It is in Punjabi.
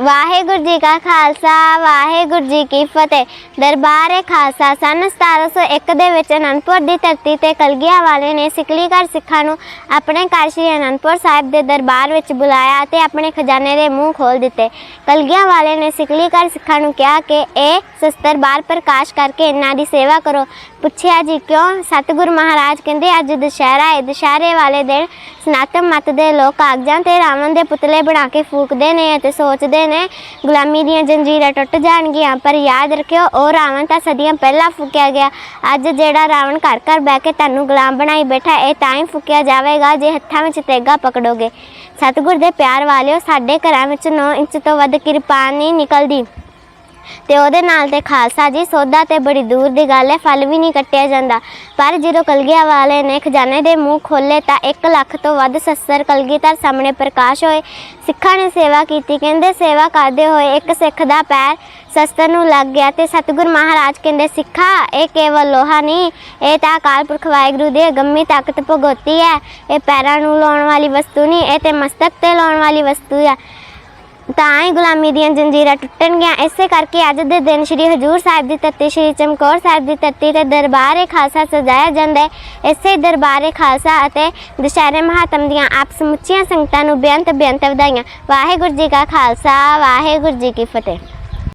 ਵਾਹਿਗੁਰੂ ਜੀ ਕਾ ਖਾਲਸਾ, ਵਾਹਿਗੁਰੂ ਜੀ ਕੀ ਫਤਿਹ। ਦਰਬਾਰ ਏ ਖਾਲਸਾ, ਸਨ 1701 ਦੇ ਵਿੱਚ ਅਨੰਦਪੁਰ ਦੀ ਧਰਤੀ ਤੇ ਕਲਗੀਆਂ ਵਾਲੇ ਨੇ ਸਿਕਲੀ ਸਿੱਖਾਂ ਨੂੰ ਆਪਣੇ ਘਰ ਸ੍ਰੀ ਅਨੰਦਪੁਰ ਸਾਹਿਬ ਦੇ ਦਰਬਾਰ ਵਿੱਚ ਬੁਲਾਇਆ ਅਤੇ ਆਪਣੇ ਖਜ਼ਾਨੇ ਦੇ ਮੂੰਹ ਖੋਲ ਦਿੱਤੇ। ਕਲਗੀਆਂ ਵਾਲੇ ਨੇ ਸਿਕਲੀ ਸਿੱਖਾਂ ਨੂੰ ਕਿਹਾ ਕਿ ਇਹ ਸਸਤਰ ਬਾਰ ਪ੍ਰਕਾਸ਼ ਕਰਕੇ ਇਹਨਾਂ ਦੀ ਸੇਵਾ ਕਰੋ। ਪੁੱਛਿਆ ਜੀ, ਕਿਉਂ? ਸਤਿਗੁਰੂ ਮਹਾਰਾਜ ਕਹਿੰਦੇ, ਅੱਜ ਦੁਸ਼ਹਿਰਾ ਹੈ ਦੁਸ਼ਹਿਰੇ ਵਾਲੇ ਦਿਨ ਸਨਾਤਨ ਮਤ ਦੇ ਲੋਕ ਕਾਗਜ਼ਾਂ ਤੇ ਰਾਵਣ ਦੇ ਪੁਤਲੇ ਬਣਾ ਕੇ ਫੂਕਦੇ ਨੇ ਅਤੇ ਸੋਚਦੇ ਨੇ। ਗੁਲਾਮੀ ਦੀਆਂ ਜੰਜੀਰਾਂ ਟੁੱਟ ਜਾਣਗੀਆਂ, ਪਰ ਯਾਦ ਰੱਖਿਓ, ਉਹ ਰਾਵਣ ਤਾਂ ਸਦੀਆਂ ਪਹਿਲਾਂ ਫੂਕਿਆ ਗਿਆ। ਅੱਜ ਜਿਹੜਾ ਰਾਵਣ ਘਰ ਘਰ ਬਹਿ ਕੇ ਤੁਹਾਨੂੰ ਗੁਲਾਮ ਬਣਾਈ ਬੈਠਾ, ਇਹ ਤਾਂ ਹੀ ਫੂਕਿਆ ਜਾਵੇਗਾ ਜੇ ਹੱਥਾਂ ਵਿੱਚ ਤੇਗਾ ਪਕੜੋਗੇ। ਸਤਿਗੁਰ ਦੇ ਪਿਆਰ ਵਾਲਿਓ, ਸਾਡੇ ਘਰਾਂ ਵਿੱਚ 9 ਇੰਚ ਤੋਂ ਵੱਧ ਕਿਰਪਾਨ ਨਹੀਂ ਨਿਕਲਦੀ। ਤੇ ਉਹਦੇ ਨਾਲ ਤੇ ਖਾਲਸਾ ਜੀ ਸੌਦਾ ਤੇ ਬੜੀ ਦੂਰ ਦੀ ਗੱਲ ਹੈ, ਫਲ ਵੀ ਨਹੀਂ ਕੱਟਿਆ ਜਾਂਦਾ। ਪਰ ਜਦੋਂ ਕਲਗੀਆਂ ਵਾਲੇ ਨੇ ਖਜ਼ਾਨੇ ਦੇ ਮੂੰਹ ਖੋਲੇ ਤਾਂ 1 ਲੱਖ ਤੋਂ ਵੱਧ ਸੱਸਰ ਕਲਗੀਧਰ ਸਾਹਮਣੇ ਪ੍ਰਕਾਸ਼ ਹੋਏ। ਸਿੱਖਾਂ ਨੇ ਸੇਵਾ ਕੀਤੀ, ਕਹਿੰਦੇ ਸੇਵਾ ਕਰਦੇ ਹੋਏ ਇੱਕ ਸਿੱਖ ਦਾ ਪੈਰ ਸ਼ਸਤਰ ਨੂੰ ਲੱਗ ਗਿਆ ਤੇ ਸਤਿਗੁਰ ਮਹਾਰਾਜ ਕਹਿੰਦੇ, ਸਿੱਖਾ, ਇਹ ਕੇਵਲ ਲੋਹਾ ਨਹੀਂ, ਇਹ ਤਾਂ ਅਕਾਲ ਪੁਰਖ ਵਾਹਿਗੁਰੂ ਦੀ ਅਗੰਮੀ ਤਾਕਤ ਭਗੋਤੀ ਹੈ। ਇਹ ਪੈਰਾਂ ਨੂੰ ਲਾਉਣ ਵਾਲੀ ਵਸਤੂ ਨਹੀਂ, ਇਹ ਤੇ ਮਸਤਕ ਤੇ ਲਾਉਣ ਵਾਲੀ ਵਸਤੂ ਹੈ ਤਾਂ ਹੀ ਗੁਲਾਮੀ ਦੀਆਂ ਜੰਜੀਰਾਂ ਟੁੱਟਣਗੀਆਂ। ਇਸੇ ਕਰਕੇ ਅੱਜ ਦੇ ਦਿਨ ਸ੍ਰੀ ਹਜੂਰ ਸਾਹਿਬ ਦੀ ਧਰਤੀ, ਸ੍ਰੀ ਚਮਕੌਰ ਸਾਹਿਬ ਦੀ ਧਰਤੀ ਤੇ ਦਰਬਾਰ ਏ ਖਾਲਸਾ ਸਜਾਇਆ ਜਾਂਦਾ ਹੈ। ਇਸੇ ਦਰਬਾਰ ਏ ਖਾਲਸਾ ਅਤੇ ਦੁਸ਼ਹਿਰੇ ਮਹਾਤਮ ਦੀਆਂ ਆਪ ਸਮੁੱਚੀਆਂ ਸੰਗਤਾਂ ਨੂੰ ਬੇਅੰਤ ਬੇਅੰਤ ਵਧਾਈਆਂ। ਵਾਹਿਗੁਰੂ ਜੀ ਕਾ ਖਾਲਸਾ, ਵਾਹਿਗੁਰੂ ਜੀ ਕੀ ਫਤਿਹ।